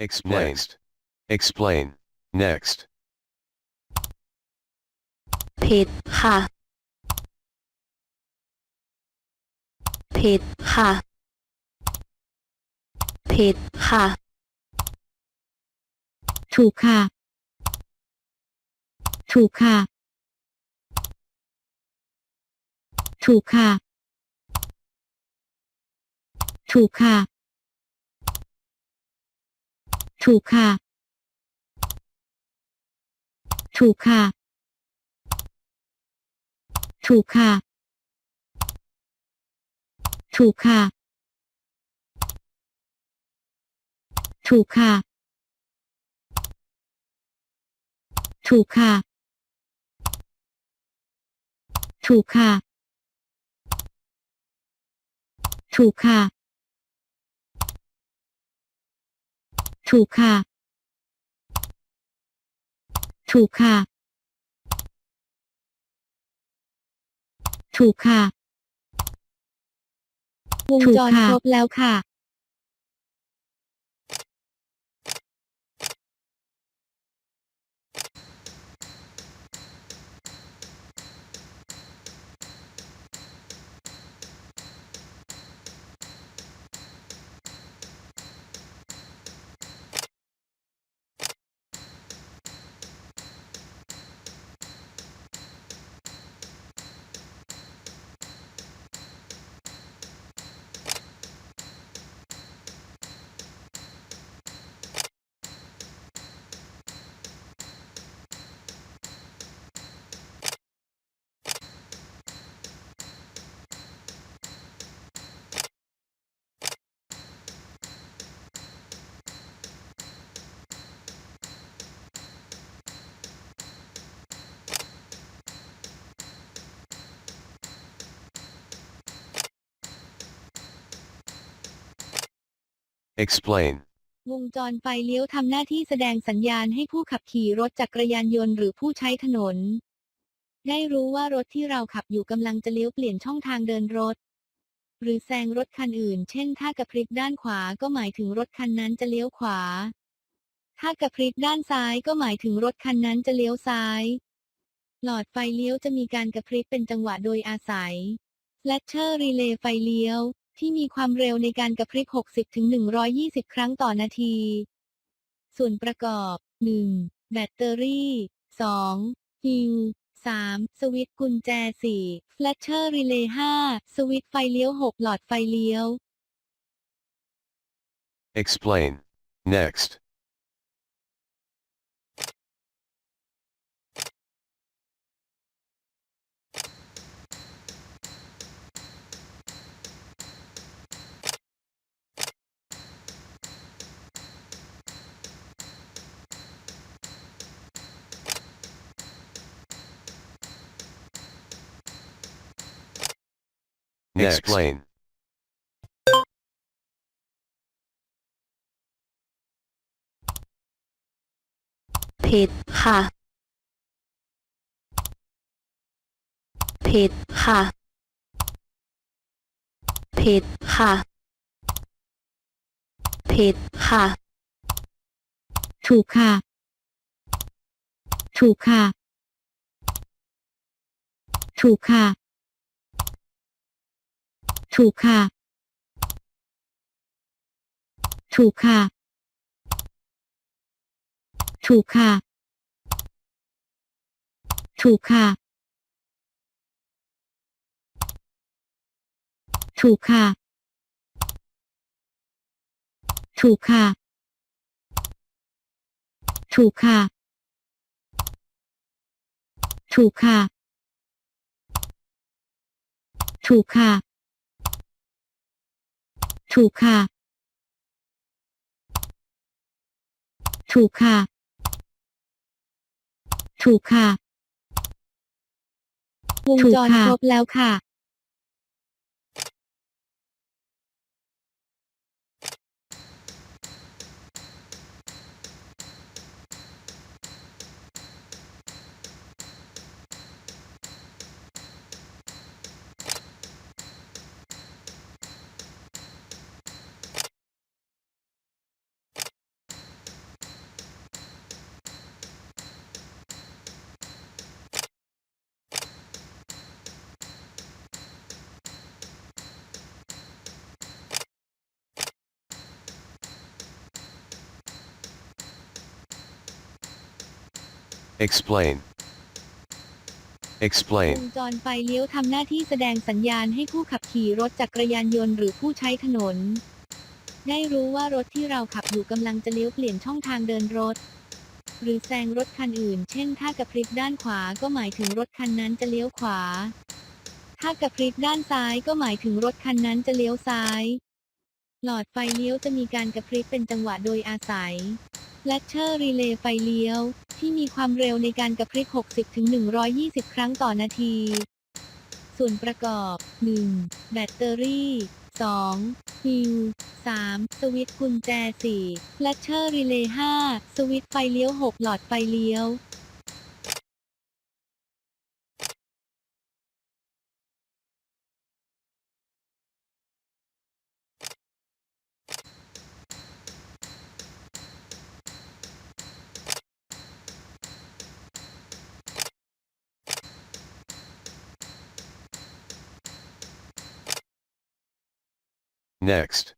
Explain. Next. Explain. Next. ผิดค่ะ ผิดค่ะ ผิดค่ะ ถูกค่ะ ถูกค่ะ ถูกค่ะ ถูกค่ะ ถูกค่ะ ถูกค่ะ ถูกค่ะ ถูกค่ะ ถูกค่ะ ถูกค่ะ ถูกค่ะ ถูกค่ะ ถูกค่ะ ถูกค่ะ ถูกค่ะ วงถูกจรค่ะครบแล้วค่ะ Explain. วงจรไฟเลี้ยวทำหน้าที่แสดงสัญญาณให้ผู้ขับขี่รถจักรยานยนต์หรือผู้ใช้ถนน ได้รู้ว่ารถที่เราขับอยู่กำลังจะเลี้ยวเปลี่ยนช่องทางเดินรถ หรือแซงรถคันอื่น เช่น ถ้ากระพริบด้านขวาก็หมายถึงรถคันนั้นจะเลี้ยวขวา ถ้ากระพริบด้านซ้ายก็หมายถึงรถคันนั้นจะเลี้ยวซ้าย หลอดไฟเลี้ยวจะมีการกระพริบเป็นจังหวะโดยอาศัย Latcher Relay ไฟเลี้ยว ที่มีความเร็วในการกระพริบ 60-120 ครั้งต่อนาที ส่วนประกอบ 1. แบตเตอรี่ 2. ฮิว 3. สวิตช์กุญแจ 4. แฟลชเชอร์รีเลย์ 5. สวิตช์ไฟเลี้ยว 6 หลอดไฟเลี้ยว Explain. Next. Next. Explain. ผิดค่ะ ผิดค่ะ ผิดค่ะ ผิดค่ะ ถูกค่ะ ถูกค่ะ ถูกค่ะ ถูกค่ะ ถูกค่ะ ถูกค่ะ ถูกค่ะ ถูกค่ะ ถูกค่ะ ถูกค่ะ ถูกค่ะ ถูกค่ะ ถูกค่ะ ถูกค่ะ ถูกค่ะ วงถูกจรค่ะครบแล้วค่ะ explain, explain, งจรไฟเลี้ยวทำหน้าที่แสดงสัญญาณให้ผู้ขับขี่รถจักรยานยนต์หรือผู้ใช้ถนน ได้รู้ว่ารถที่เราขับอยู่กำลังจะเลี้ยวเปลี่ยนช่องทางเดินรถ หรือแซงรถคันอื่น เช่น ถ้ากระพริบด้านขวาก็หมายถึงรถคันนั้นจะเลี้ยวขวา ถ้ากระพริบด้านซ้ายก็หมายถึงรถคันนั้นจะเลี้ยวซ้าย หลอดไฟเลี้ยวจะมีการกระพริบเป็นจังหวะโดยอาศัย และเชอร์รีเลย์ไฟเลี้ยว ที่มีความเร็วในการกระพริบ 60-120 ครั้งต่อนาที ส่วนประกอบ 1. แบตเตอรี่ 2. ฮิว 3. สวิตช์กุญแจ 4. และเชอร์รีเลย์ 5. สวิตช์ไฟเลี้ยว 6 หลอดไฟเลี้ยว next,